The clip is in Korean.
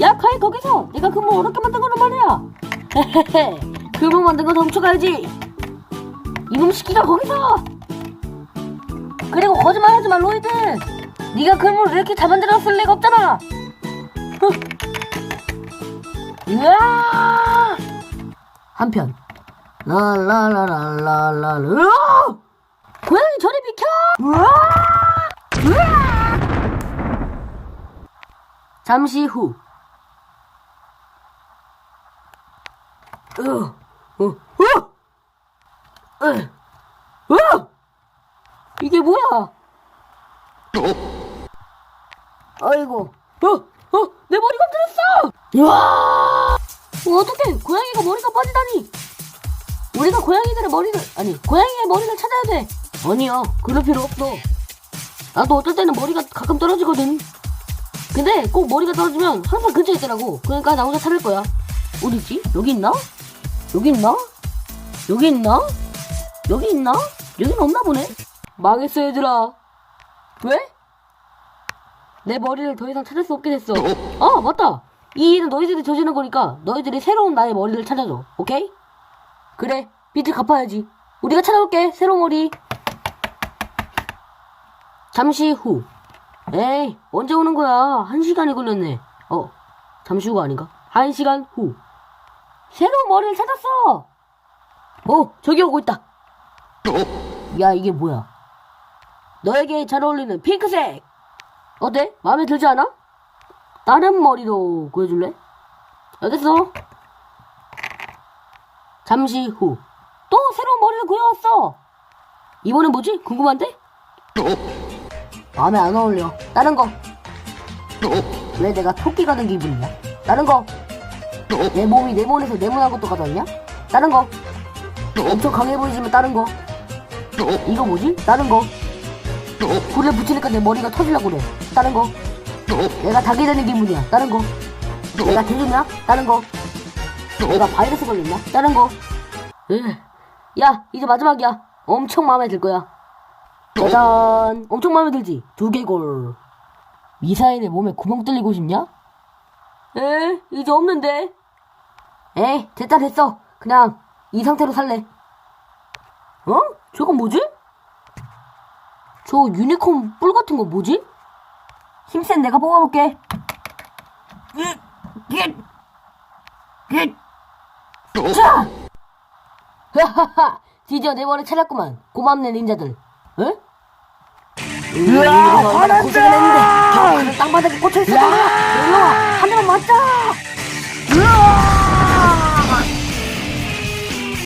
야, 카이 거기서 내가 그물 어렵게 만든 거란 말이야. 헤헤헤, 그물 만든 거 훔쳐가야지. 이놈 시키가 거기서. 그리고 거짓말하지 마, 로이드. 네가 그물을 이렇게 잘 만들었을 리가 없잖아. 흥. 으아! 한편 라라라라라라 으아! 고양이 저리 비켜! 으아! 으아! 잠시 후 으, 어, 어, 으, 으! 이게 뭐야? 아이고, 어, 어, 내 머리가 들었어! 우와! 어떡해, 고양이가 머리가 빠지다니! 우리가 고양이들의 머리를, 아니, 고양이의 머리를 찾아야 돼! 아니야, 그럴 필요 없어. 나도 어떨 때는 머리가 가끔 떨어지거든. 근데 꼭 머리가 떨어지면 항상 근처에 있더라고. 그러니까 나 혼자 찾을 거야. 어디지? 여기 있나? 여기 있나? 여기 있나? 여기 있나? 여긴 없나 보네? 망했어, 얘들아. 왜? 내 머리를 더 이상 찾을 수 없게 됐어. 아, 맞다. 이 일은 너희들이 저지른 거니까 너희들이 새로운 나의 머리를 찾아줘. 오케이? 그래. 빚을 갚아야지. 우리가 찾아올게. 새로운 머리. 잠시 후. 에이, 언제 오는 거야? 한 시간이 걸렸네. 어, 잠시 후가 아닌가? 한 시간 후. 새로운 머리를 찾았어! 어, 저기 오고 있다. 야, 이게 뭐야? 너에게 잘 어울리는 핑크색! 어때? 마음에 들지 않아? 다른 머리로 구해줄래? 알겠어. 잠시 후. 또 새로운 머리를 구해왔어! 이번엔 뭐지? 궁금한데? 마음에 안 어울려. 다른 거. 왜 내가 토끼가 된 기분이야? 다른 거. 내 몸이 네모내서 네모난 것도 가져왔냐? 다른 거. 엄청 강해 보이지만 다른 거. 이거 뭐지? 다른 거. 불에 붙이니까 내 머리가 터지려고 그래. 다른 거. 내가 닭이 되는 기분이야. 다른 거. 내가 대주냐? 다른 거. 내가 바이러스 걸렸냐? 다른 거. 으. 야, 이제 마지막이야. 엄청 마음에 들 거야. 짜잔! 엄청 마음에 들지? 두개골. 미사일의 몸에 구멍 뚫리고 싶냐? 에, 이제 없는데. 에이, 됐다 됐어. 그냥 이 상태로 살래. 어? 저건 뭐지? 저 유니콘 뿔 같은 거 뭐지? 힘센 내가 뽑아볼게. 자! 하하하! 드디어 내 머리 찾았구만. 고맙네, 닌자들. 에? 으아, 겨우 땅바닥에 꽂혀있었잖아. 일로와.